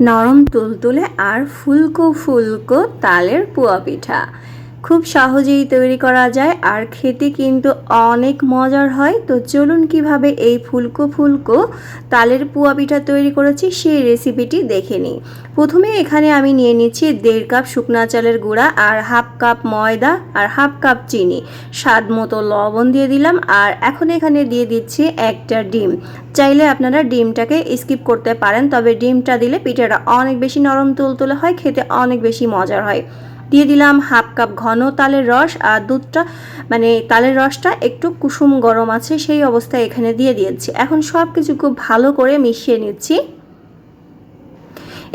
নরম তুলতুলে আর ফুলকো ফুলকো তালের পুয়া পিঠা। খুব সহজেই তৈরি করা যায়, আর খেতে কিন্তু অনেক মজার হয়। তো চলুন কীভাবে এই ফুলকো ফুলকো তালের পুয়া পিঠা তৈরি করেছি সেই রেসিপিটি দেখে নিই। প্রথমে এখানে আমি নিয়ে নিচ্ছি দেড় কাপ শুকনা চালের গুঁড়া আর হাফ কাপ ময়দা আর হাফ কাপ চিনি। স্বাদ মতো লবণ দিয়ে দিলাম আর এখন এখানে দিয়ে দিচ্ছি একটা ডিম। চাইলে আপনারা ডিমটাকে স্কিপ করতে পারেন, তবে ডিমটা দিলে পিঠাটা অনেক বেশি নরম, তুলতুলে হয়, খেতে অনেক বেশি মজার হয়। দিয়ে দিলাম হাফ কাপ ঘন তালের রস আর দুধটা মানে তালের রসটা একটু কুসুম গরম আছে, সেই অবস্থায় এখানে দিয়ে দিয়েছি। এখন সব কিছু খুব ভালো করে মিশিয়ে নিচ্ছি।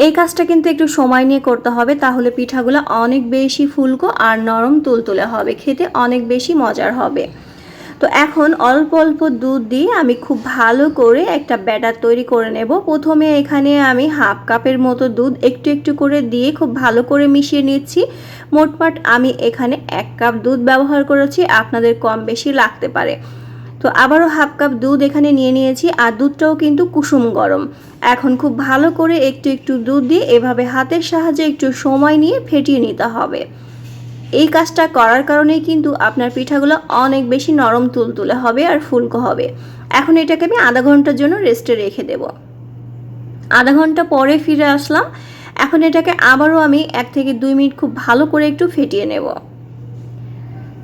এই কাজটা কিন্তু একটু সময় নিয়ে করতে হবে, তাহলে পিঠাগুলো অনেক বেশি ফুলকো আর নরম তুলতুলে হবে, খেতে অনেক বেশি মজার হবে। তো এখন অল্প অল্প দুধ দিয়ে আমি খুব ভালো করে একটা ব্যাটার তৈরি করে নেব। প্রথমে এখানে আমি হাফ কাপের মতো দুধ একটু একটু করে দিয়ে খুব ভালো করে মিশিয়ে নিচ্ছি। মোটমাট আমি এখানে এক কাপ দুধ ব্যবহার করেছি, আপনাদের কম বেশি লাগতে পারে। তো আবারও হাফ কাপ দুধ এখানে নিয়ে নিয়েছি, আর দুধটাও কিন্তু কুসুম গরম। এখন খুব ভালো করে একটু একটু দুধ দিয়ে এভাবে হাতের সাহায্যে একটু সময় নিয়ে ফেটিয়ে নিতে হবে। এই কাজটা করার কারণেই কিন্তু আপনার পিঠাগুলো অনেক বেশি নরম তুলতুলে হবে আর ফুলকো হবে। এখন এটাকে আমি আধা ঘণ্টার জন্য রেস্টে রেখে দেব। আধা ঘণ্টা পরে ফিরে আসলাম। এখন এটাকে আবারও আমি এক থেকে দুই মিনিট খুব ভালো করে একটু ফেটিয়ে নেব।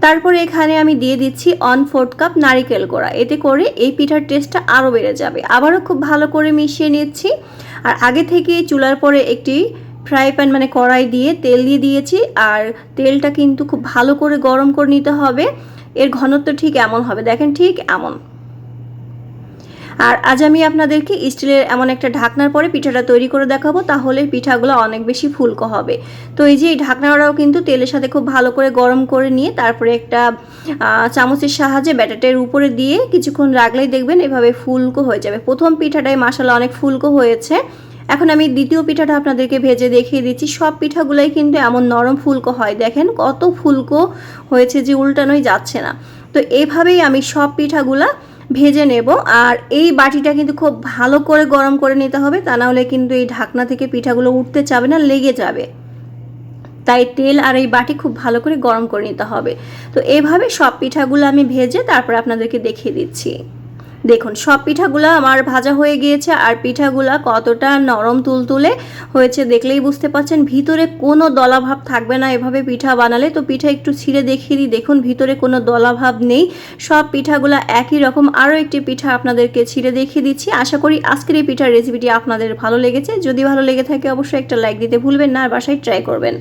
তারপরে এখানে আমি দিয়ে দিচ্ছি ওয়ান ফোর্থ কাপ নারিকেল কোড়া এতে করে এই পিঠার টেস্টটা আরও বেড়ে যাবে। আবারও খুব ভালো করে মিশিয়ে নিচ্ছি। আর আগে থেকে চুলার পরে একটি ফ্রাই প্যান মানে কড়াই দিয়ে তেল দিয়ে দিয়েছি, আর তেলটা কিন্তু খুব ভালো করে গরম করে নিতে হবে। এর ঘনত্ব ঠিক এমন হবে, দেখেন ঠিক এমন। আর আজ আমি আপনাদেরকে স্টিলের এমন একটা ঢাকনার পরে পিঠাটা তৈরি করে দেখাবো, তাহলে পিঠাগুলো অনেক বেশি ফুলকো হবে। তো এই যে এই ঢাকনাটাও কিন্তু তেলের সাথে খুব ভালো করে গরম করে নিয়ে, তারপরে একটা চামচের সাহায্যে ব্যাটারটের উপরে দিয়ে কিছুক্ষণ রাখলেই দেখবেন এভাবে ফুলকো হয়ে যাবে। প্রথম পিঠাটাই মাসালা অনেক ফুলকো হয়েছে। এখন আমি দ্বিতীয় পিঠাটা আপনাদেরকে ভেজে দেখিয়ে দিচ্ছি। সব পিঠাগুলোই কিন্তু এমন নরম ফুলকো হয়। দেখেন কত ফুলকো হয়েছে যে উল্টানোই যাচ্ছে না। তো এভাবেই আমি সব পিঠাগুলা ভেজে নেব। আর এই বাটিটা কিন্তু খুব ভালো করে গরম করে নিতে হবে। তা নাহলে কিন্তু এই ঢাকনা থেকে পিঠাগুলো উঠতে চাবে না, লেগে যাবে। তাই তেল আর এই বাটি খুব ভালো করে গরম করে নিতে হবে। তো এভাবে সব পিঠাগুলো আমি ভেজে তারপর আপনাদেরকে দেখিয়ে দিচ্ছি। দেখুন, সব পিঠাগুলো আমার ভাজা হয়ে গিয়েছে আর পিঠাগুলা কতটা নরম তুলতুলে হয়েছে দেখলেই বুঝতে পারছেন। ভিতরে কোনো দলাভাব থাকবে না এভাবে পিঠা বানালে। তো পিঠা একটু ছিঁড়ে দেখিয়ে দিই। দেখুন, ভিতরে কোনো দলাভাব নেই। সব পিঠাগুলো একই রকম। আরও একটি পিঠা আপনাদেরকে ছিঁড়ে দেখিয়ে দিচ্ছি। আশা করি আজকের এই পিঠার রেসিপিটি আপনাদের ভালো লেগেছে। যদি ভালো লেগে থাকে অবশ্যই একটা লাইক দিতে ভুলবেন না আর বাসায় ট্রাই করবেন।